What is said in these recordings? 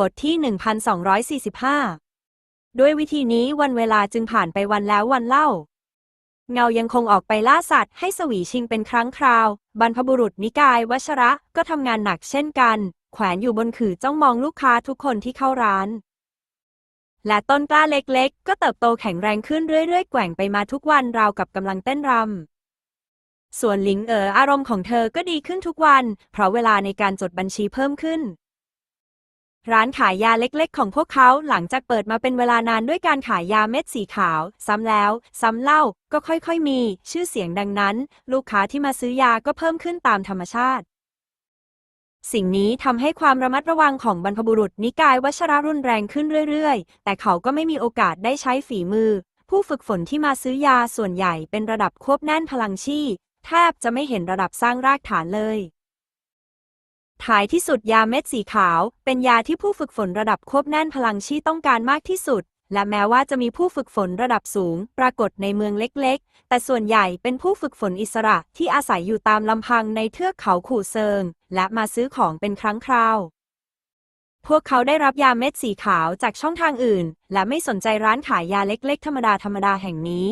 บทที่ 1245 ด้วยวิธีนี้วันเวลาจึงผ่านไปวันแล้ววันเล่า เงายังคงออกไปล่าสัตว์ให้สวีชิงเป็นครั้งคราว บรรพบุรุษนิกายวชระก็ทำงานหนักเช่นกัน แขวนอยู่บนขื่อจ้องมองลูกค้าทุกคนที่เข้าร้าน และต้นกล้าเล็กๆ ก็เติบโตแข็งแรงขึ้นเรื่อยๆ แกว่งไปมาทุกวันราวกับกำลังเต้นรำส่วนหลิงเอ๋ออารมณ์ของเธอก็ดีขึ้นทุกวัน เพราะเวลาในการจดบัญชีเพิ่มขึ้น ร้านขายยาเล็กๆ ของพวกเขาหลังจากเปิดมาเป็นเวลานานด้วยการขายยาเม็ดสีขาว ซ้ำแล้ว ซ้ำเล่าก็ค่อยๆมี ชื่อเสียงดังนั้น ลูกค้าที่มาซื้อยาก็เพิ่มขึ้นตามธรรมชาติ สิ่งนี้ทำให้ความระมัดระวังของบรรพบุรุษนิกายวัชระรุนแรงขึ้นเรื่อยๆ แต่เขาก็ไม่มีโอกาสได้ใช้ฝีมือ ผู้ฝึกฝนที่มาซื้อยาส่วนใหญ่เป็นระดับควบแน่นพลังชีแทบจะไม่เห็นระดับสร้างรากฐานเลย ท้ายที่สุดยาเม็ดสีขาว เป็นยาที่ผู้ฝึกฝนระดับควบแน่นพลังชีต้องการมากที่สุด และแม้ว่าจะมีผู้ฝึกฝนระดับสูง ปรากฏในเมืองเล็กๆ แต่ส่วนใหญ่เป็นผู้ฝึกฝนอิสระที่อาศัยอยู่ตามลำพังในเทือกเขาขู่เซิง และมาซื้อของเป็นครั้งคราว พวกเขาได้รับยาเม็ดสีขาวจากช่องทางอื่น และไม่สนใจร้านขายยาเล็ก ๆ ธรรมดาธรรมดาแห่งนี้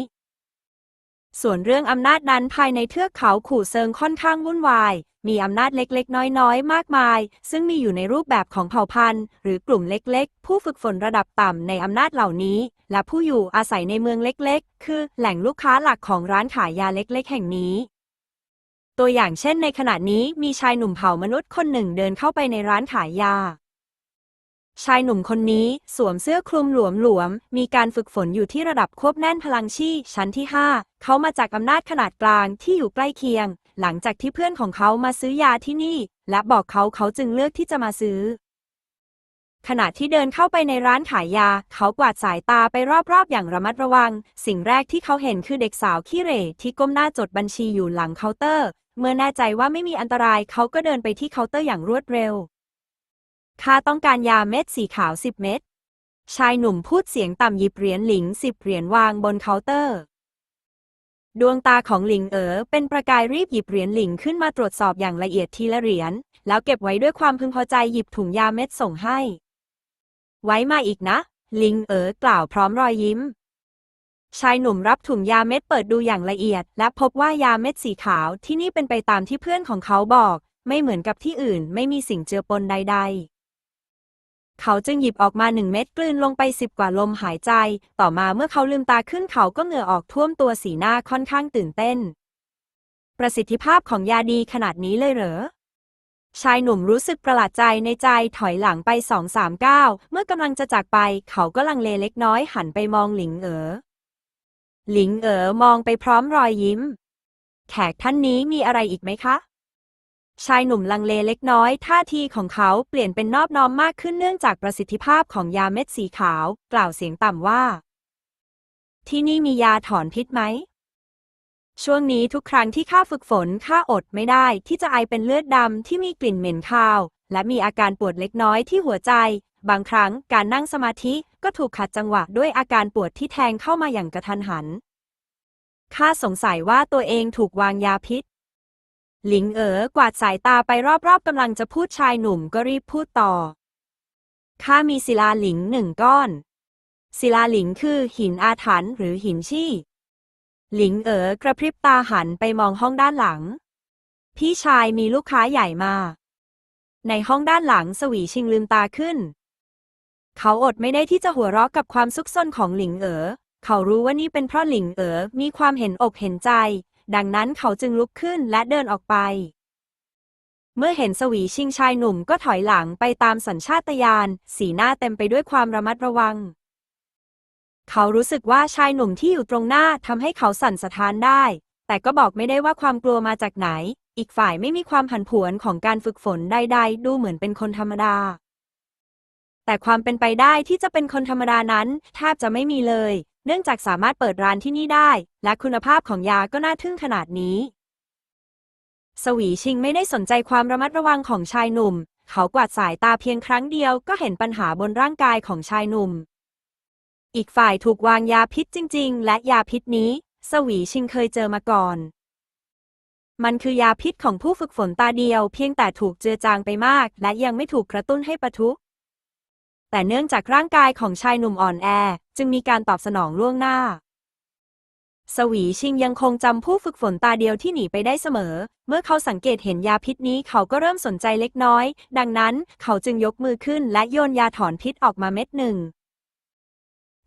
ส่วนเรื่องอำนาจนั้นภายในเทือกเขาขู่เซิงค่อนข้างวุ่นวาย มีอำนาจเล็กๆ น้อยๆ มากมาย ซึ่งมีอยู่ในรูปแบบของเผ่าพันธุ์ หรือกลุ่มเล็กๆ ผู้ฝึกฝนระดับต่ำในอำนาจเหล่านี้ และผู้อยู่อาศัยในเมืองเล็กๆ คือแหล่งลูกค้าหลักของร้านขายยาเล็กๆ แห่งนี้ ตัวอย่างเช่นในขณะนี้มีชายหนุ่มเผ่ามนุษย์คนหนึ่งเดินเข้าไปในร้านขายยา ชายหนุ่มคนนี้สวมเสื้อคลุมหลวมๆ มีการฝึกฝนอยู่ที่ระดับควบแน่นพลังชี่ชั้นที่ 5 เขามาจากอำนาจขนาดกลางที่อยู่ใกล้เคียง หลังจากที่เพื่อนของเขามาซื้อยาที่นี่ และบอกเขาเขาจึงเลือกที่จะมาซื้อ ขณะที่เดินเข้าไปในร้านขายยา เขากวาดสายตาไปรอบๆ อย่างระมัดระวัง สิ่งแรกที่เขาเห็นคือเด็กสาวขี้เหร่ที่ก้มหน้าจดบัญชีอยู่หลังเคาน์เตอร์ เมื่อแน่ใจว่าไม่มีอันตรายเขาก็เดินไปที่เคาน์เตอร์อย่างรวดเร็ว ข้าต้องการยาเม็ดสีขาว10เม็ด ชายหนุ่มพูดเสียงต่ำหยิบเหรียญหลิงสิบเหรียญวางบนเคาน์เตอร์ ดวงตาของหลิงเอ๋อเป็นประกายรีบหยิบเหรียญหลิงขึ้นมาตรวจสอบอย่างละเอียดทีละเหรียญ แล้วเก็บไว้ด้วยความพึงพอใจหยิบถุงยาเม็ดส่งให้ ไว้มาอีกนะหลิงเอ๋อกล่าวพร้อมรอยยิ้ม ชายหนุ่มรับถุงยาเม็ดเปิดดูอย่างละเอียด และพบว่ายาเม็ดสีขาวที่นี่เป็นไปตามที่เพื่อนของเขาบอก ไม่เหมือนกับที่อื่นไม่มีสิ่งเจือปนใด ๆ เขาจึงหยิบออกมาหนึ่งเม็ดกลืนลงไปสิบกว่าลมหายใจ ต่อมาเมื่อเขาลืมตาขึ้นเขาก็เหงื่อออกท่วมตัวสีหน้าค่อนข้างตื่นเต้น ประสิทธิภาพของยาดีขนาดนี้เลยเหรอ ชายหนุ่มรู้สึกประหลาดใจในใจถอยหลังไปสองสามก้าวเมื่อกำลังจะจากไป เขาก็ลังเลเล็กน้อยหันไปมองหลิงเอ๋อ หลิงเอ๋อมองไปพร้อมรอยยิ้ม แขกท่านนี้มีอะไรอีกไหมคะ ชายหนุ่มลังเลเล็กน้อย ท่าทีของเขาเปลี่ยนเป็นนอบน้อมมากขึ้นเนื่องจากประสิทธิภาพของยาเม็ดสีขาว กล่าวเสียงต่ำว่า ที่นี่มียาถอนพิษไหม ช่วงนี้ทุกครั้งที่ข้าฝึกฝนข้าอดไม่ได้ที่จะไอเป็นเลือดดำที่มีกลิ่นเหม็นคาว และมีอาการปวดเล็กน้อยที่หัวใจ บางครั้งการนั่งสมาธิก็ถูกขัดจังหวะด้วยอาการปวดที่แทงเข้ามาอย่างกระทันหันข้าสงสัยว่าตัวเองถูกวางยาพิษ หลิงเอ๋อกวาดสายตาไปรอบๆกำลังจะพูดชายหนุ่มก็รีบพูดต่อ ข้ามีศิลาหลิงหนึ่งก้อน ศิลาหลิงคือหินอาถรรพ์หรือหินชี่ หลิงเอ๋อกระพริบตาหันไปมองห้องด้านหลัง พี่ชายมีลูกค้าใหญ่มา ในห้องด้านหลังสวีชิงลืมตาขึ้น เขาอดไม่ได้ที่จะหัวเราะกับความซุกซนของหลิงเอ๋อเขารู้ว่านี่เป็นเพราะหลิงเอ๋อมีความเห็นอกเห็นใจ ดังนั้นเขาจึงลุกขึ้นและเดินออกไป เมื่อเห็นสวีชิงชายหนุ่มก็ถอยหลังไปตามสัญชาตญาณสีหน้าเต็มไปด้วยความระมัดระวัง เขารู้สึกว่าชายหนุ่มที่อยู่ตรงหน้าทำให้เขาสั่นสะท้านได้ แต่ก็บอกไม่ได้ว่าความกลัวมาจากไหน อีกฝ่ายไม่มีความผันผวนของการฝึกฝนใดๆ ดูเหมือนเป็นคนธรรมดาแต่ความเป็นไปได้ที่จะเป็นคนธรรมดานั้นแทบจะไม่มีเลย เนื่องจากสามารถเปิดร้านที่นี่ได้ และคุณภาพของยาก็น่าทึ่งขนาดนี้ สวีชิงไม่ได้สนใจความระมัดระวังของชายหนุ่ม เขากวาดสายตาเพียงครั้งเดียวก็เห็นปัญหาบนร่างกายของชายหนุ่ม อีกฝ่ายถูกวางยาพิษจริง ๆ และยาพิษนี้ สวีชิงเคยเจอมาก่อน มันคือยาพิษของผู้ฝึกฝนตาเดียว เพียงแต่ถูกเจือจางไปมาก และยังไม่ถูกกระตุ้นให้ปะทุแต่เนื่องจากร่างกายของชายหนุ่มอ่อนแอ จึงมีการตอบสนองล่วงหน้า สวีชิงยังคงจำผู้ฝึกฝนตาเดียวที่หนีไปได้เสมอ เมื่อเขาสังเกตเห็นยาพิษนี้เขาก็เริ่มสนใจเล็กน้อย ดังนั้นเขาจึงยกมือขึ้นและโยนยาถอนพิษออกมาเม็ดหนึ่ง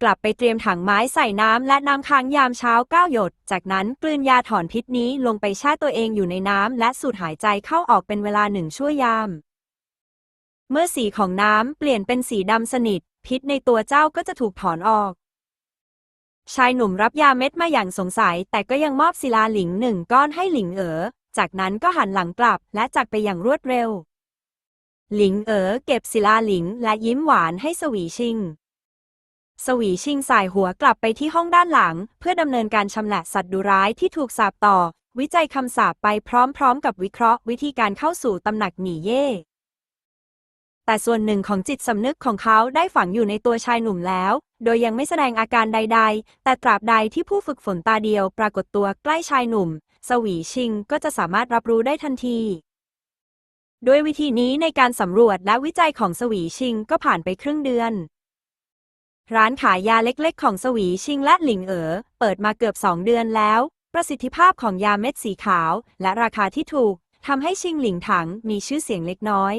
กลับไปเตรียมถังไม้ใส่น้ำและน้ำค้างยามเช้าก้าหยด จากนั้นกลืนยาถอนพิษนี้ลงไปแช่ตัวเองอยู่ในน้ำและสูดหายใจเข้าออกเป็นเวลาหนึ่งชั่วยาม เมื่อสีของน้ำเปลี่ยนเป็นสีดำสนิท พิษในตัวเจ้าก็จะถูกถอนออก ชายหนุ่มรับยาเม็ดมาอย่างสงสัย แต่ก็ยังมอบศิลาหลิงหนึ่งก้อนให้หลิงเอ๋อ จากนั้นก็หันหลังกลับและจากไปอย่างรวดเร็ว หลิงเอ๋อเก็บศิลาหลิงและยิ้มหวานให้สวีชิง สวีชิงสายหัวกลับไปที่ห้องด้านหลัง เพื่อดำเนินการชำแหละสัตว์ดุร้ายที่ถูกสาปต่อ วิจัยคำสาปไปพร้อมๆ กับวิเคราะห์ วิธีการเข้าสู่ตำหนักหนีเย่ แต่ส่วนหนึ่งของจิตสำนึกของเขาได้ฝังอยู่ในตัวชายหนุ่มแล้ว โดยยังไม่แสดงอาการใด ๆ แต่ตราบใดที่ผู้ฝึกฝนตาเดียวปรากฏตัวใกล้ชายหนุ่ม สวีชิงก็จะสามารถรับรู้ได้ทันที ด้วยวิธีนี้ในการสำรวจและวิจัยของสวีชิงก็ผ่านไปครึ่งเดือน ร้านขายยาเล็กๆ ของสวีชิงและหลิงเอ๋อเปิดมาเกือบสองเดือนแล้ว ประสิทธิภาพของยาเม็ดสีขาว และราคาที่ถูกทำให้ชิงหลิงถังมีชื่อเสียงเล็กน้อย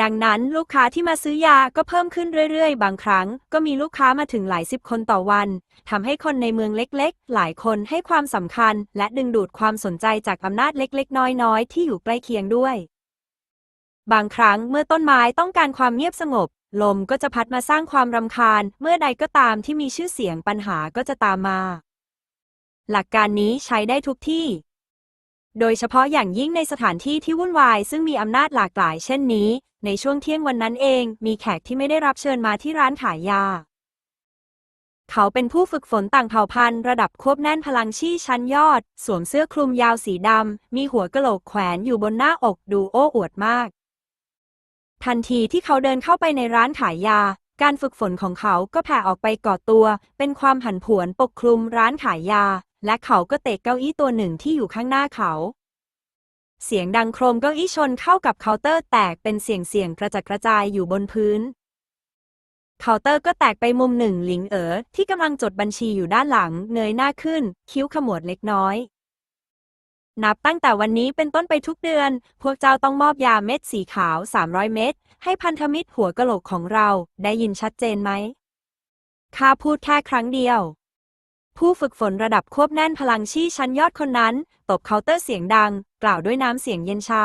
ดังนั้นลูกค้าที่มาซื้อยาก็เพิ่มขึ้นเรื่อยๆ บางครั้ง ก็มีลูกค้ามาถึงหลายสิบคนต่อวันทำให้คนในเมืองเล็กๆ หลายคนให้ความสำคัญ และดึงดูดความสนใจจากอำนาจเล็ก ๆ น้อยๆ ที่อยู่ใกล้เคียงด้วย บางครั้งเมื่อต้นไม้ต้องการความเงียบสงบ ลมก็จะพัดมาสร้างความรำคาญ เมื่อใดก็ตามที่มีชื่อเสียงปัญหาก็จะตามมา หลักการนี้ใช้ได้ทุกที่โดยเฉพาะอย่างยิ่งในสถานที่ที่วุ่นวายซึ่งมีอำนาจหลากหลายเช่นนี้ ในช่วงเที่ยงวันนั้นเอง มีแขกที่ไม่ได้รับเชิญมาที่ร้านขายยา เขาเป็นผู้ฝึกฝนต่างเผ่าพันธุ์ระดับควบแน่นพลังชี่ชั้นยอด สวมเสื้อคลุมยาวสีดำ มีหัวกะโหลกแขวนอยู่บนหน้าอกดูโอ้อวดมาก ทันทีที่เขาเดินเข้าไปในร้านขายยา การฝึกฝนของเขาก็แผ่ออกไปก่อตัว เป็นความผันผวนปกคลุมร้านขายยา และเขาก็เตะเก้าอี้ตัวหนึ่งที่อยู่ข้างหน้าเขา เสียงดังโครมเก้าอี้ชนเข้ากับเคาน์เตอร์แตกเป็นเสียงเสียงกระจัดกระจายอยู่บนพื้น เคาน์เตอร์ก็แตกไปมุมหนึ่งหลิงเอ๋อที่กำลังจดบัญชีอยู่ด้านหลังเงยหน้าขึ้น คิ้วขมวดเล็กน้อย นับตั้งแต่วันนี้เป็นต้นไปทุกเดือน พวกเจ้าต้องมอบยาเม็ดสีขาว 300 เม็ดให้พันธมิตรหัวกะโหลกของเรา ได้ยินชัดเจนไหมข้าพูดแค่ครั้งเดียวผู้ฝึกฝนระดับควบแน่นพลังชี่ชั้นยอดคนนั้น ตบเคาน์เตอร์เสียงดัง กล่าวด้วยน้ำเสียงเย็นชา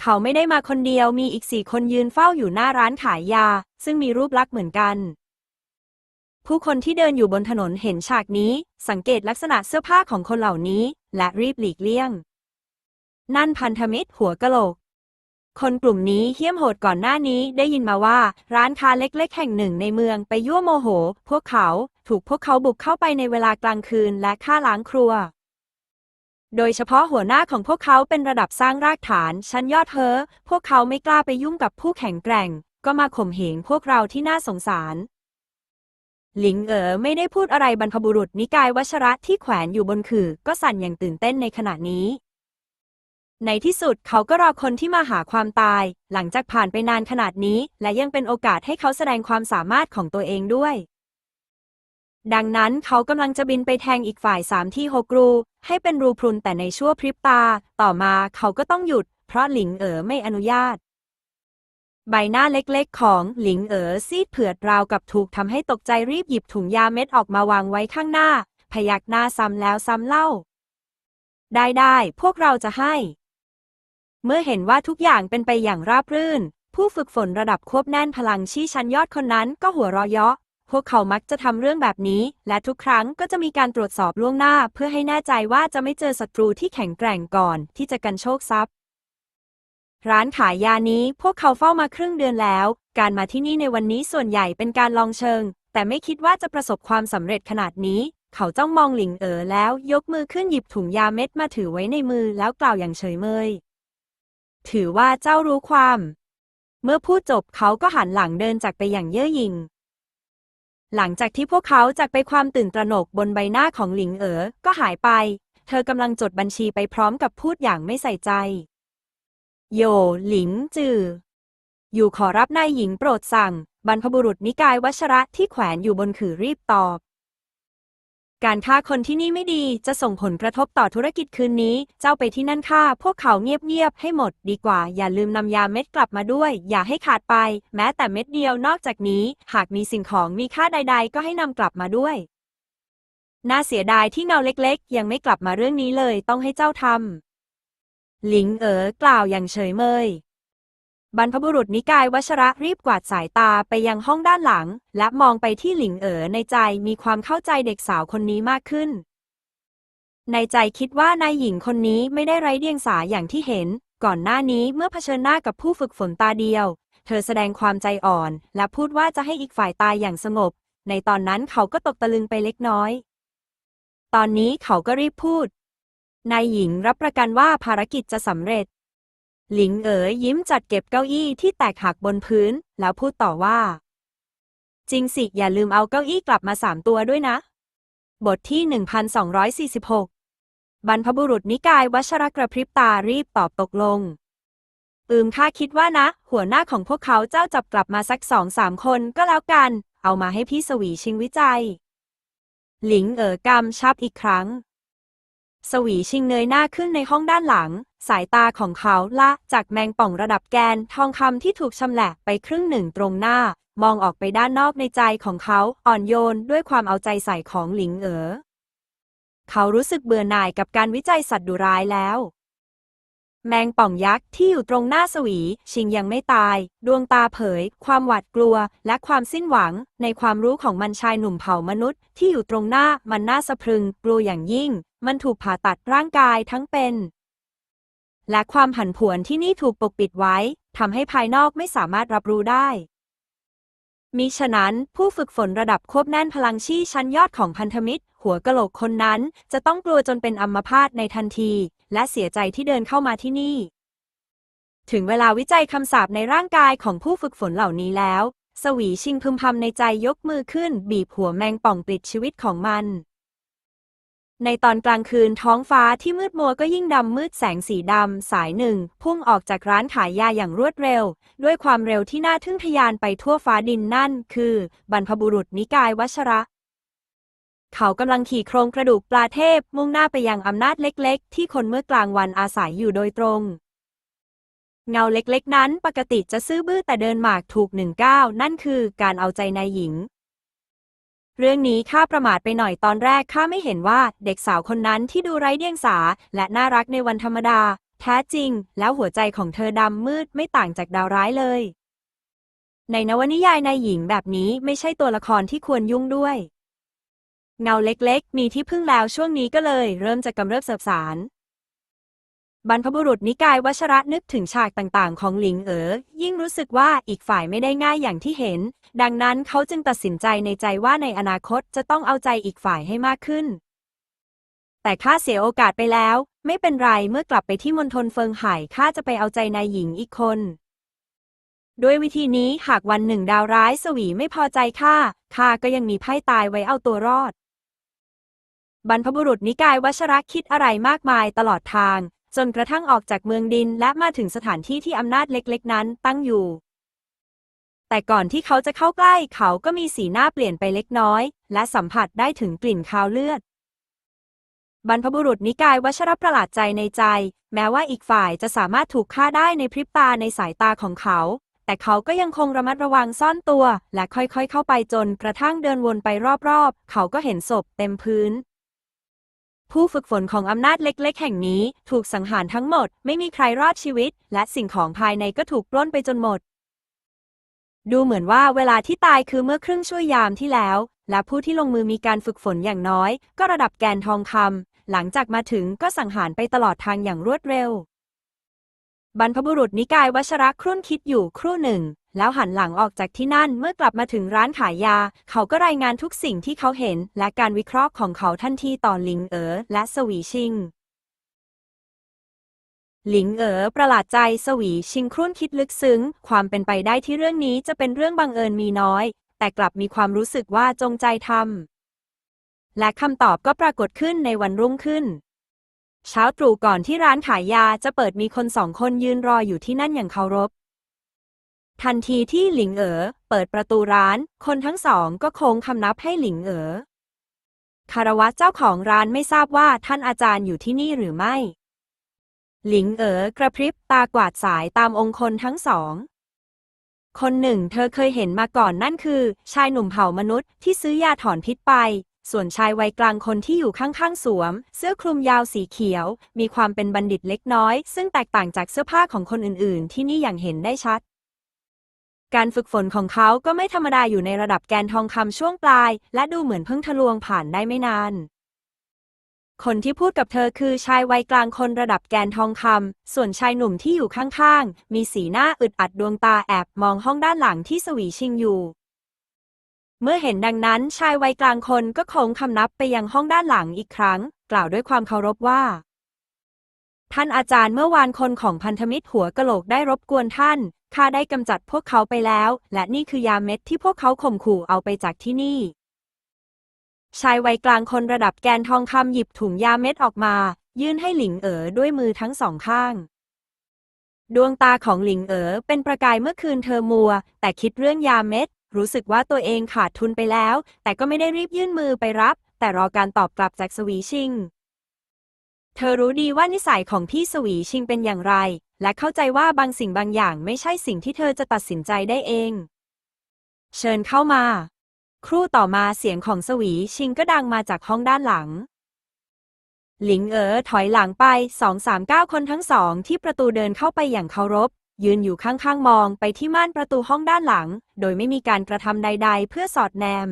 เขาไม่ได้มาคนเดียวมีอีกสี่คนยืนเฝ้าอยู่หน้าร้านขายยา ซึ่งมีรูปลักษณ์เหมือนกัน ผู้คนที่เดินอยู่บนถนนเห็นฉากนี้ สังเกตลักษณะเสื้อผ้าของคนเหล่านี้ และรีบหลีกเลี่ยง นั่นพันธมิตรหัวกะโหลกคนกลุ่มนี้เหี้ยมโหดก่อนหน้านี้ได้ยินมาว่า ร้านค้าเล็กๆ แห่งหนึ่งในเมืองไปยั่วโมโห พวกเขาถูกพวกเขาบุกเข้าไปในเวลากลางคืนและฆ่าล้างครัว โดยเฉพาะหัวหน้าของพวกเขาเป็นระดับสร้างรากฐานชั้นยอดเฮอพวกเขาไม่กล้าไปยุ่งกับผู้แข็งแกร่ง ก็มาข่มเหงพวกเราที่น่าสงสาร หลิงเอ๋อไม่ได้พูดอะไรบรรพบุรุษนิกายวัชระที่แขวนอยู่บนขื่อก็สั่นอย่างตื่นเต้นในขณะนี้ ในที่สุดเขาก็รอคนที่มาหาความตาย หลังจากผ่านไปนานขนาดนี้ และยังเป็นโอกาสให้เขาแสดงความสามารถของตัวเองด้วย ดังนั้นเขากำลังจะบินไปแทงอีกฝ่ายสามที่หกรู ให้เป็นรูพรุนแต่ในชั่วพริบตา ต่อมาเขาก็ต้องหยุด เพราะหลิงเอ๋อไม่อนุญาต ใบหน้าเล็กๆ ของหลิงเอ๋อซีดเผือดราวกับถูกทำให้ตกใจรีบหยิบถุงยาเม็ดออกมาวางไว้ข้างหน้า พยักหน้าซ้ำแล้วซ้ำเล่า ได้ได้พวกเราจะให้ เมื่อเห็นว่าทุกอย่างเป็นไปอย่างราบรื่น ผู้ฝึกฝนระดับควบแน่นพลังชี้ชั้นยอดคนนั้นก็หัวเราะเยาะ พวกเขามักจะทำเรื่องแบบนี้ และทุกครั้งก็จะมีการตรวจสอบล่วงหน้า เพื่อให้แน่ใจว่าจะไม่เจอศัตรูที่แข็งแกร่งก่อน ที่จะกันโชคทรัพย์ ร้านขายยานี้พวกเขาเฝ้ามาครึ่งเดือนแล้ว การมาที่นี่ในวันนี้ส่วนใหญ่เป็นการลองเชิง แต่ไม่คิดว่าจะประสบความสำเร็จขนาดนี้ เขาจ้องมองหลิงเอ๋อแล้ว ยกมือขึ้นหยิบถุงยาเม็ดมาถือไว้ในมือแล้วกล่าวอย่างเฉยเมย ถือว่าเจ้ารู้ความ เมื่อพูดจบเขาก็หันหลังเดินจากไปอย่างเย่อหยิ่ง หลังจากที่พวกเขาจากไปความตื่นตระหนกบนใบหน้าของหลิงเอ๋อก็หายไป เธอกำลังจดบัญชีไปพร้อมกับพูดอย่างไม่ใส่ใจ โย หลิงจือ อยู่ขอรับนายหญิงโปรดสั่ง บรรพบุรุษนิกายวัชระที่แขวนอยู่บนขือรีบตอบ การฆ่าคนที่นี่ไม่ดีจะส่งผลกระทบต่อธุรกิจคืนนี้ เจ้าไปที่นั่นฆ่า พวกเขาเงียบๆให้หมด ดีกว่า อย่าลืมนำยาเม็ดกลับมาด้วย อย่าให้ขาดไป แม้แต่เม็ดเดียวนอกจากนี้ หากมีสิ่งของมีค่าใด ๆ ก็ให้นำกลับมาด้วย น่าเสียดายที่เงาเล็กๆ ยังไม่กลับมาเรื่องนี้เลย ต้องให้เจ้าทำหลิงเอ๋อกล่าวอย่างเฉยเมย บรรพบุรุษนิกายวชระรีบกวาดสายตาไปยังห้องด้านหลัง และมองไปที่หลิงเอ๋อในใจมีความเข้าใจเด็กสาวคนนี้มากขึ้น ในใจคิดว่านายหญิงคนนี้ไม่ได้ไร้เดียงสาอย่างที่เห็น ก่อนหน้านี้เมื่อเผชิญหน้ากับผู้ฝึกฝนตาเดียว เธอแสดงความใจอ่อน และพูดว่าจะให้อีกฝ่ายตายอย่างสงบ ในตอนนั้นเขาก็ตกตะลึงไปเล็กน้อย ตอนนี้เขาก็รีบพูดนายหญิงรับประกันว่าภารกิจจะสำเร็จ หลิงเอ๋ยยิ้มจัดเก็บเก้าอี้ที่แตกหักบนพื้น แล้วพูดต่อว่า จริงสิอย่าลืมเอาเก้าอี้กลับมาสามตัวด้วยนะ บทที่ 1246 บรรพบุรุษนิกายวัชรกระพริบตารีบตอบตกลง อืมข้าคิดว่านะ หัวหน้าของพวกเขาเจ้าจับกลับมาสักสองสามคนก็แล้วกัน เอามาให้พี่สวีชิงวิจัย หลิงเอ๋อกำชับอีกครั้ง สวีชิงเงยหน้าขึ้นในห้องด้านหลัง สายตาของเขาละจากแมงป่องระดับแกนทองคำที่ถูกชำแหละไปครึ่งหนึ่งตรงหน้า มองออกไปด้านนอกในใจของเขาอ่อนโยนด้วยความเอาใจใส่ของหลิงเอ๋อเขารู้สึกเบื่อหน่ายกับการวิจัยสัตว์ดุร้ายแล้ว แมงป่องยักษ์ที่อยู่ตรงหน้าสวี ชิงยังไม่ตาย ดวงตาเผย ความหวาดกลัว และความสิ้นหวัง ในความรู้ของมันชายหนุ่มเผ่ามนุษย์ ที่อยู่ตรงหน้ามันน่าสะพรึงกลัวอย่างยิ่ง มันถูกผ่าตัดร่างกายทั้งเป็น และความผันผวนที่นี่ถูกปกปิดไว้ทำให้ภายนอกไม่สามารถรับรู้ได้ มิฉะนั้นผู้ฝึกฝนระดับควบแน่นพลังชี่ชั้นยอดของพันธมิตร หัวกะโหลกคนนั้นจะต้องกลัวจนเป็นอัมพาตในทันที และเสียใจที่เดินเข้ามาที่นี่ ถึงเวลาวิจัยคำสาปในร่างกายของผู้ฝึกฝนเหล่านี้แล้ว สวีชิงพึมพำในใจยกมือขึ้น บีบหัวแมงป่องปิดชีวิตของมัน ในตอนกลางคืนท้องฟ้าที่มืดมัวก็ยิ่งดำมืดแสงสีดำสายหนึ่ง พุ่งออกจากร้านขายยาอย่างรวดเร็ว ด้วยความเร็วที่น่าทึ่งทะยานไปทั่วฟ้าดินนั่น คือ บรรพบุรุษนิกายวัชระ เขากำลังขี่โครงกระดูกปลาเทพ มุ่งหน้าไปยังอำนาจเล็กๆ ที่คนเมื่อกลางวันอาศัยอยู่โดยตรง เงาเล็กๆ นั้นปกติจะซื่อบื้อแต่เดินหมากถูกหนึ่งก้าวนั่นคือการเอาใจนายหญิง เรื่องนี้ข้าประมาทไปหน่อยตอนแรกข้าไม่เห็นว่าเด็กสาวคนนั้นที่ดูไร้เดียงสา และน่ารักในวันธรรมดา แท้จริง แล้วหัวใจของเธอดำมืดไม่ต่างจากดาวร้ายเลย ในนวนิยายนายหญิงแบบนี้ไม่ใช่ตัวละครที่ควรยุ่งด้วย เงาเล็กๆ มีที่พึ่งแล้วช่วงนี้ก็เลย เริ่มจะกำเริบเสบสาร บรรพบุรุษนิกายวัชระนึกถึงฉากต่างๆ ของหลิงเอ๋อ ยิ่งรู้สึกว่าอีกฝ่ายไม่ได้ง่ายอย่างที่เห็น ดังนั้นเขาจึงตัดสินใจในใจว่าในอนาคตจะต้องเอาใจอีกฝ่ายให้มากขึ้น แต่ข้าเสียโอกาสไปแล้ว ไม่เป็นไรเมื่อกลับไปที่มณฑลเฟิงไห่ข้าจะไปเอาใจนายหญิงอีกคน ด้วยวิธีนี้หากวันหนึ่งดาวร้ายสวีไม่พอใจข้าข้าก็ยังมีไพ่ตายไว้เอาตัวรอดบรรพบุรุษนิกายวัชระคิดอะไรมากมายตลอดทาง จนกระทั่งออกจากเมืองดินและมาถึงสถานที่ที่อำนาจเล็กๆ นั้นตั้งอยู่ แต่ก่อนที่เขาจะเข้าใกล้เขาก็มีสีหน้าเปลี่ยนไปเล็กน้อย และสัมผัสได้ถึงกลิ่นคาวเลือด บรรพบุรุษนิกายวัชรประหลาดใจในใจ แม้ว่าอีกฝ่ายจะสามารถถูกฆ่าได้ในพริบตาในสายตาของเขา แต่เขาก็ยังคงระมัดระวังซ่อนตัว และค่อยๆ เข้าไปจนกระทั่งเดินวนไปรอบๆ เขาก็เห็นศพเต็มพื้น ผู้ฝึกฝนของอำนาจเล็กๆ แห่งนี้ถูกสังหารทั้งหมด ไม่มีใครรอดชีวิต และสิ่งของภายในก็ถูกปล้นไปจนหมด ดูเหมือนว่าเวลาที่ตายคือเมื่อครึ่งชั่วยามที่แล้ว และผู้ที่ลงมือมีการฝึกฝนอย่างน้อย ก็ระดับแกนทองคำหลังจากมาถึงก็สังหารไปตลอดทางอย่างรวดเร็ว บรรพบุรุษนิกายวัชระครุ่นคิดอยู่ครู่หนึ่ง แล้วหันหลังออกจากที่นั่นเมื่อกลับมาถึงร้านขายยา เขาก็รายงานทุกสิ่งที่เขาเห็น และการวิเคราะห์ของเขาทันทีต่อหลิงเอ๋อและสวีชิง หลิงเอ๋อประหลาดใจสวีชิงครุ่นคิดลึกซึ้ง ความเป็นไปได้ที่เรื่องนี้จะเป็นเรื่องบังเอิญมีน้อย แต่กลับมีความรู้สึกว่าจงใจทำและคำตอบก็ปรากฏขึ้นในวันรุ่งขึ้นเช้าตรู่ก่อนที่ร้านขายยาจะเปิดมีคนสองคนยืนรออยู่ที่นั่นอย่างเคารพ ทันทีที่หลิงเอ๋อเปิดประตูร้าน คนทั้งสองก็โค้งคำนับให้หลิงเอ๋อคารวะเจ้าของร้านไม่ทราบว่าท่านอาจารย์อยู่ที่นี่หรือไม่ หลิงเอ๋อกระพริบตากวาดสายตามองค์คนทั้งสอง คนหนึ่งเธอเคยเห็นมาก่อนนั่นคือ ชายหนุ่มเผ่ามนุษย์ที่ซื้อยาถอนพิษไป ส่วนชายวัยกลางคนที่อยู่ข้างๆสวม เสื้อคลุมยาวสีเขียว มีความเป็นบัณฑิตเล็กน้อย ซึ่งแตกต่างจากเสื้อผ้าของคนอื่นๆ ที่นี่อย่างเห็นได้ชัด การฝึกฝนของเขาก็ไม่ธรรมดาอยู่ในระดับแกนทองคำช่วงปลาย และดูเหมือนเพิ่งทะลวงผ่านได้ไม่นาน คนที่พูดกับเธอคือชายวัยกลางคนระดับแกนทองคำ ส่วนชายหนุ่มที่อยู่ข้างๆ มีสีหน้าอึดอัดดวงตาแอบมองห้องด้านหลังที่สวีชิงอยู่ เมื่อเห็นดังนั้นชายวัยกลางคนก็โค้งคำนับไปยังห้องด้านหลังอีกครั้ง กล่าวด้วยความเคารพว่าท่านอาจารย์เมื่อวานคนของพันธมิตรหัวกะโหลกได้รบกวนท่าน ข้าได้กำจัดพวกเขาไปแล้ว และนี่คือยาเม็ดที่พวกเขาข่มขู่เอาไปจากที่นี่ ชายวัยกลางคนระดับแกนทองคำหยิบถุงยาเม็ดออกมา ยื่นให้หลิงเอ๋อด้วยมือทั้งสองข้าง ดวงตาของหลิงเอ๋อเป็นประกายเมื่อคืนเธอมัว แต่คิดเรื่องยาเม็ด รู้สึกว่าตัวเองขาดทุนไปแล้ว แต่ก็ไม่ได้รีบยื่นมือไปรับ แต่รอการตอบกลับจากสวีชิงเธอรู้ดีว่านิสัยของพี่สวีชิงเป็นอย่างไร และเข้าใจว่าบางสิ่งบางอย่างไม่ใช่สิ่งที่เธอจะตัดสินใจได้เอง เชิญเข้ามา ครู่ต่อมาเสียงของสวีชิงก็ดังมาจากห้องด้านหลัง หลิงเอ๋อถอยหลังไปสองสามเก้าคนทั้งสองที่ประตูเดินเข้าไปอย่างเคารพ ยืนอยู่ข้างๆมองไปที่ม่านประตูห้องด้านหลัง โดยไม่มีการกระทำใด ๆ เพื่อสอดแนม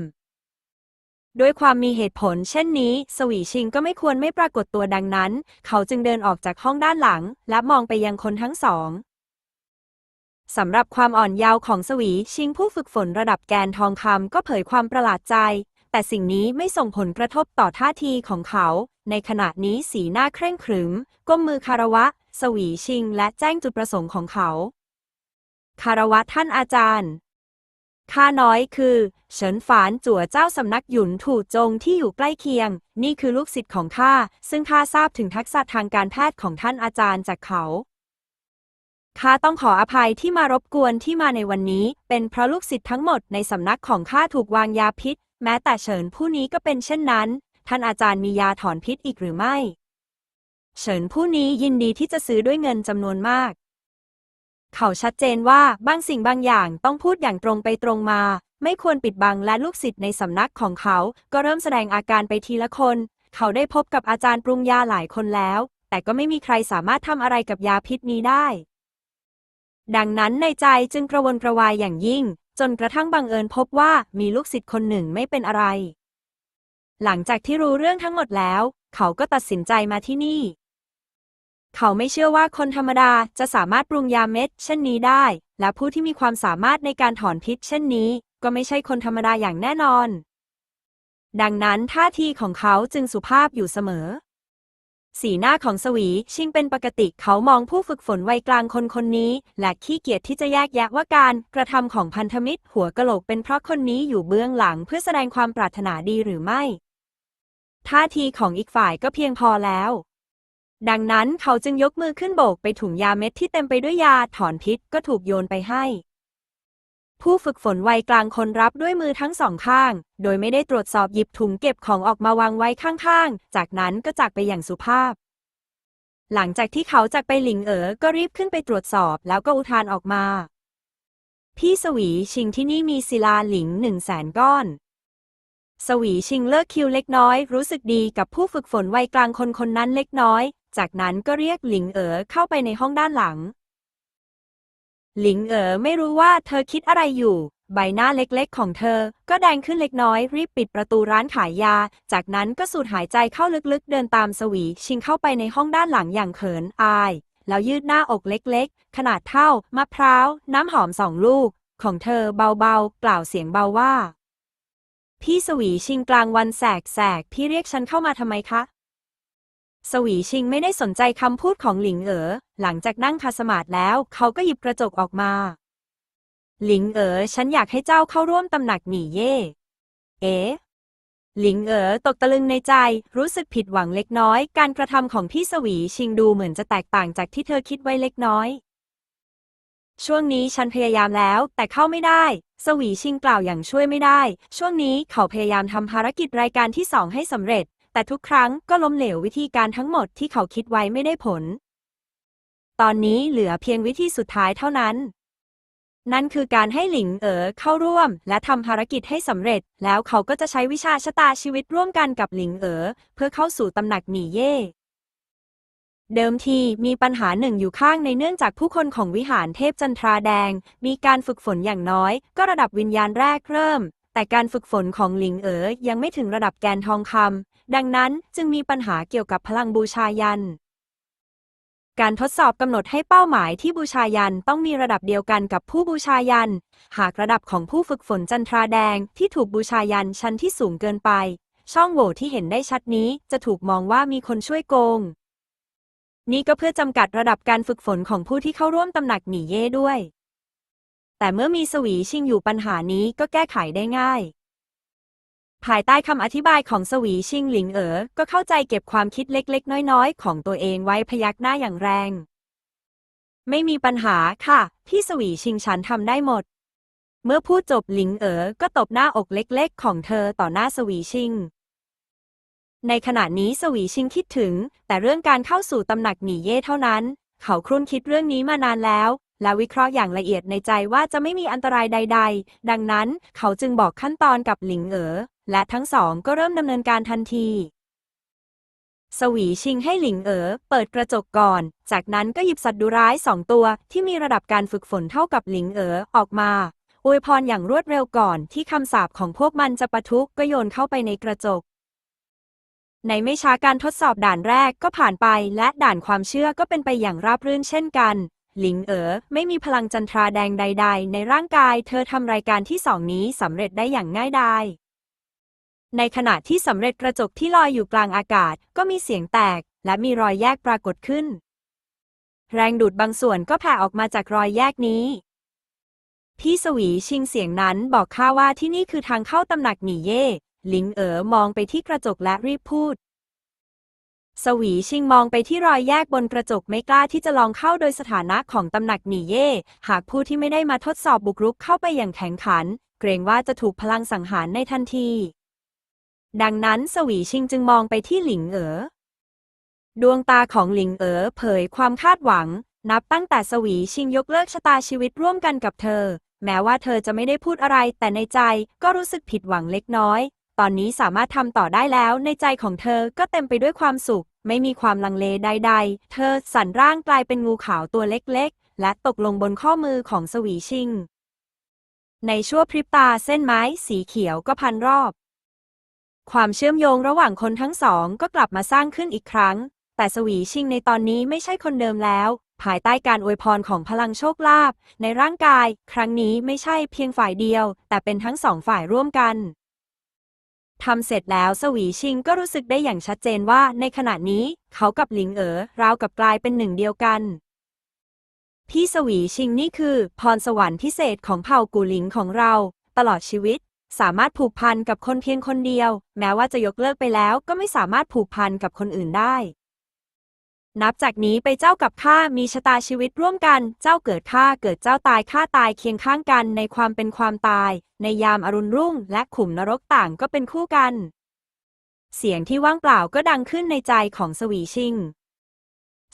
ด้วยความมีเหตุผล เช่นนี้ สวีชิงก็ไม่ควรไม่ปรากฏตัวดังนั้น เขาจึงเดินออกจากห้องด้านหลัง และมองไปยังคนทั้งสองสำหรับความอ่อนเยาว์ของสวีชิงผู้ฝึกฝนระดับแกนทองคำก็เผยความประหลาดใจ แต่สิ่งนี้ไม่ส่งผลกระทบต่อท่าทีของเขา ในขณะนี้สีหน้าเคร่งขรึม ก้มมือคารวะ สวีชิงและแจ้งจุดประสงค์ของเขา คารวะท่านอาจารย์ ข้าน้อยคือ เฉินฝานจั่วเจ้าสำนักหยุนถูจงที่อยู่ใกล้เคียง นี่คือลูกศิษย์ของข้า ซึ่งข้าทราบถึงทักษะทางการแพทย์ของท่านอาจารย์จากเขาข้าต้องขออภัยที่มารบกวนที่มาในวันนี้ เป็นเพราะลูกศิษย์ทั้งหมดในสำนักของข้าถูกวางยาพิษ แม้แต่เฉินผู้นี้ก็เป็นเช่นนั้น ท่านอาจารย์มียาถอนพิษอีกหรือไม่ เฉินผู้นี้ยินดีที่จะซื้อด้วยเงินจำนวนมาก เขาชัดเจนว่าบางสิ่งบางอย่างต้องพูดอย่างตรงไปตรงมา ไม่ควรปิดบังและลูกศิษย์ในสำนักของเขาก็เริ่มแสดงอาการไปทีละคน เขาได้พบกับอาจารย์ปรุงยาหลายคนแล้ว แต่ก็ไม่มีใครสามารถทำอะไรกับยาพิษนี้ได้ ดังนั้นในใจจึงกระวนกระวายอย่างยิ่ง จนกระทั่งบังเอิญพบว่ามีลูกศิษย์คนหนึ่งไม่เป็นอะไร หลังจากที่รู้เรื่องทั้งหมดแล้ว เขาก็ตัดสินใจมาที่นี่ เขาไม่เชื่อว่าคนธรรมดาจะสามารถปรุงยาเม็ด เช่นนี้ได้ และผู้ที่มีความสามารถในการถอนพิษ เช่นนี้ ก็ไม่ใช่คนธรรมดาอย่างแน่นอน ดังนั้นท่าทีของเขาจึงสุภาพอยู่เสมอ สีหน้าของสวีชิงเป็นปกติเขามองผู้ฝึกฝนวัยกลางคนคนนี้ และขี้เกียจที่จะแยกแยะว่าการกระทำของพันธมิตร หัวกะโหลกเป็นเพราะคนนี้อยู่เบื้องหลังเพื่อแสดงความปรารถนาดีหรือไม่ ท่าทีของอีกฝ่ายก็เพียงพอแล้ว ดังนั้นเขาจึงยกมือขึ้นโบกไปถุงยาเม็ดที่เต็มไปด้วยยาถอนพิษก็ถูกโยนไปให้ ผู้ฝึกฝนวัยกลางคนรับด้วยมือทั้งสองข้าง โดยไม่ได้ตรวจสอบหยิบถุงเก็บของออกมาวางไว้ข้างๆ จากนั้นก็จากไปอย่างสุภาพ หลังจากที่เขาจากไปหลิงเอ๋อก็รีบขึ้นไปตรวจสอบแล้วก็อุทานออกมา พี่สวีชิงที่นี่มีศิลาหลิงหนึ่งแสนก้อนสวีชิงเลิกคิวเล็กน้อย รู้สึกดีกับผู้ฝึกฝนวัยกลางคนคนนั้นเล็กน้อย จากนั้นก็เรียกหลิงเอ๋อเข้าไปในห้องด้านหลัง หลิงเอ๋อไม่รู้ว่าเธอคิดอะไรอยู่ ใบหน้าเล็กๆของเธอ ก็แดงขึ้นเล็กน้อย รีบปิดประตูร้านขายยา จากนั้นก็สูดหายใจเข้าลึกๆ เดินตามสวี ชิงเข้าไปในห้องด้านหลังอย่างเขินอาย แล้วยืดหน้าอกเล็กๆ ขนาดเท่ามะพร้าว น้ำหอมสองลูก ของเธอเบาๆ กล่าวเสียงเบาว่า พี่สวีชิงกลางวันแสกๆพี่เรียกฉันเข้ามาทำไมคะ สวีชิงไม่ได้สนใจคำพูดของหลิงเอ๋อ หลังจากนั่งคาสมาธิแล้ว เขาก็หยิบกระจกออกมา หลิงเอ๋อ ฉันอยากให้เจ้าเข้าร่วมตำหนักหนีเย่ เอ๋หลิงเอ๋อตกตะลึงในใจ รู้สึกผิดหวังเล็กน้อย การกระทำของพี่สวีชิงดูเหมือนจะแตกต่างจากที่เธอคิดไว้เล็กน้อย ช่วงนี้ฉันพยายามแล้ว แต่เข้าไม่ได้ สวีชิงกล่าวอย่างช่วยไม่ได้ ช่วงนี้เขาพยายามทำภารกิจรายการที่สองให้สำเร็จ แต่ทุกครั้งก็ล้มเหลววิธีการทั้งหมดที่เขาคิดไว้ไม่ได้ผล ตอนนี้เหลือเพียงวิธีสุดท้ายเท่านั้น นั่นคือการให้หลิงเอ๋อเข้าร่วม และทำภารกิจให้สำเร็จ แล้วเขาก็จะใช้วิชาชะตาชีวิตร่วมกันกับหลิงเอ๋อเพื่อเข้าสู่ตำหนักหนีเย่เดิมทีมีปัญหาหนึ่งอยู่ข้างในเนื่องจากผู้คนของวิหารเทพจันทราแดง มีการฝึกฝนอย่างน้อย ก็ระดับวิญญาณแรกเริ่ม แต่การฝึกฝนของหลิงเอ๋อยังไม่ถึงระดับแกนทองคำ ดังนั้นจึงมีปัญหาเกี่ยวกับพลังบูชายัน การทดสอบกำหนดให้เป้าหมายที่บูชายันต้องมีระดับเดียวกันกับผู้บูชายัน หากระดับของผู้ฝึกฝนจันทราแดงที่ถูกบูชายันชั้นที่สูงเกินไป ช่องโหว่ที่เห็นได้ชัดนี้จะถูกมองว่ามีคนช่วยโกง นี่ก็เพื่อจำกัดระดับการฝึกฝนของผู้ที่เข้าร่วมตำหนักหนีเย่ด้วย แต่เมื่อมีสวีชิงอยู่ปัญหานี้ก็แก้ไขได้ง่าย ภายใต้คำอธิบายของสวีชิงหลิงเอ๋อ ก็เข้าใจเก็บความคิดเล็กๆ น้อยๆ ของตัวเองไว้พยักหน้าอย่างแรง ไม่มีปัญหาค่ะพี่สวีชิงฉันทำได้หมด เมื่อพูดจบหลิงเอ๋อ ก็ตบหน้าอกเล็กๆ ของเธอต่อหน้าสวีชิง ในขณะนี้สวีชิงคิดถึง แต่เรื่องการเข้าสู่ตำหนักหนีเย่เท่านั้น เขาครุ่นคิดเรื่องนี้มานานแล้วและวิเคราะห์อย่างละเอียดในใจว่าจะไม่มีอันตรายใด ๆ ดังนั้นเขาจึงบอกขั้นตอนกับหลิงเอ๋อ และทั้งสองก็เริ่มดำเนินการทันที สวีชิงให้หลิงเอ๋อเปิดกระจกก่อน จากนั้นก็หยิบสัตว์ดุร้ายสองตัวที่มีระดับการฝึกฝนเท่ากับหลิงเอ๋อออกมาอวยพรอย่างรวดเร็วก่อนที่คำสาปของพวกมันจะปะทุกก็โยนเข้าไปในกระจก ในไม่ช้าการทดสอบด่านแรกก็ผ่านไปและด่านความเชื่อก็เป็นไปอย่างราบรื่นเช่นกัน หลิงเอ๋อไม่มีพลังจันทราแดงใด ๆ ในร่างกาย เธอทำรายการที่สองนี้สำเร็จได้อย่างง่ายดาย ในขณะที่สำเร็จกระจกที่ลอยอยู่กลางอากาศก็มีเสียงแตก และมีรอยแยกปรากฏขึ้น แรงดูดบางส่วนก็แผ่ออกมาจากรอยแยกนี้ พี่สวีชิงเสียงนั้นบอกข้าว่าที่นี่คือทางเข้าตำหนักหนีเย่หลิงเอ๋อมองไปที่กระจกและรีบพูด สวีชิงมองไปที่รอยแยกบนกระจกไม่กล้าที่จะลองเข้าโดยสถานะของตำหนักหนีเย่หากผู้ที่ไม่ได้มาทดสอบบุกรุกเข้าไปอย่างแข็งขัน เกรงว่าจะถูกพลังสังหารในทันที ดังนั้นสวีชิงจึงมองไปที่หลิงเอ๋อ ดวงตาของหลิงเอ๋อเผยความคาดหวัง นับตั้งแต่สวีชิงยกเลิกชะตาชีวิตร่วมกันกับเธอ แม้ว่าเธอจะไม่ได้พูดอะไร แต่ในใจก็รู้สึกผิดหวังเล็กน้อย ตอนนี้สามารถทำต่อได้แล้วในใจของเธอก็เต็มไปด้วยความสุข ไม่มีความลังเลใด ๆ เธอสั่นร่างกลายเป็นงูขาวตัวเล็กๆ และตกลงบนข้อมือของสวีชิง ในชั่วพริบตาเส้นไม้สีเขียวก็พันรอบ ความเชื่อมโยงระหว่างคนทั้งสองก็กลับมาสร้างขึ้นอีกครั้ง แต่สวีชิงในตอนนี้ไม่ใช่คนเดิมแล้ว ภายใต้การอวยพรของพลังโชคลาภในร่างกาย ครั้งนี้ไม่ใช่เพียงฝ่ายเดียว แต่เป็นทั้งสองฝ่ายร่วมกันทำเสร็จแล้วสวีชิงก็รู้สึกได้อย่างชัดเจนว่าในขณะนี้เขากับหลิงเอ๋อราวกับกลายเป็นหนึ่งเดียวกัน พี่สวีชิงนี่คือ พรสวรรค์พิเศษของเผ่ากูหลิงของเรา ตลอดชีวิต สามารถผูกพันกับคนเพียงคนเดียว แม้ว่าจะยกเลิกไปแล้วก็ไม่สามารถผูกพันกับคนอื่นได้ นับจากนี้ไปเจ้ากับข้ามีชะตาชีวิตร่วมกัน เจ้าเกิดข้าเกิดเจ้าตายข้าตายเคียงข้างกันในความเป็นความตาย ในยามอรุณรุ่ง และขุมนรกต่างก็เป็นคู่กัน เสียงที่ว่างเปล่าก็ดังขึ้นในใจของสวีชิง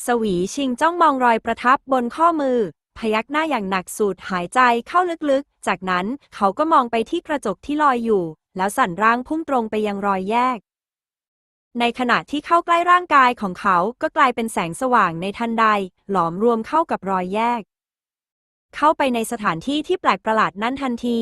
สวีชิงจ้องมองรอยประทับบนข้อมือ พยักหน้าอย่างหนักสูดหายใจเข้าลึกๆ จากนั้นเขาก็มองไปที่กระจกที่ลอยอยู่ แล้วสั่นร่างพุ่งตรงไปยังรอยแยก ในขณะที่เข้าใกล้ร่างกายของเขาก็กลายเป็นแสงสว่างในทันใด หลอมรวมเข้ากับรอยแยก เข้าไปในสถานที่ที่แปลกประหลาดนั่นทันที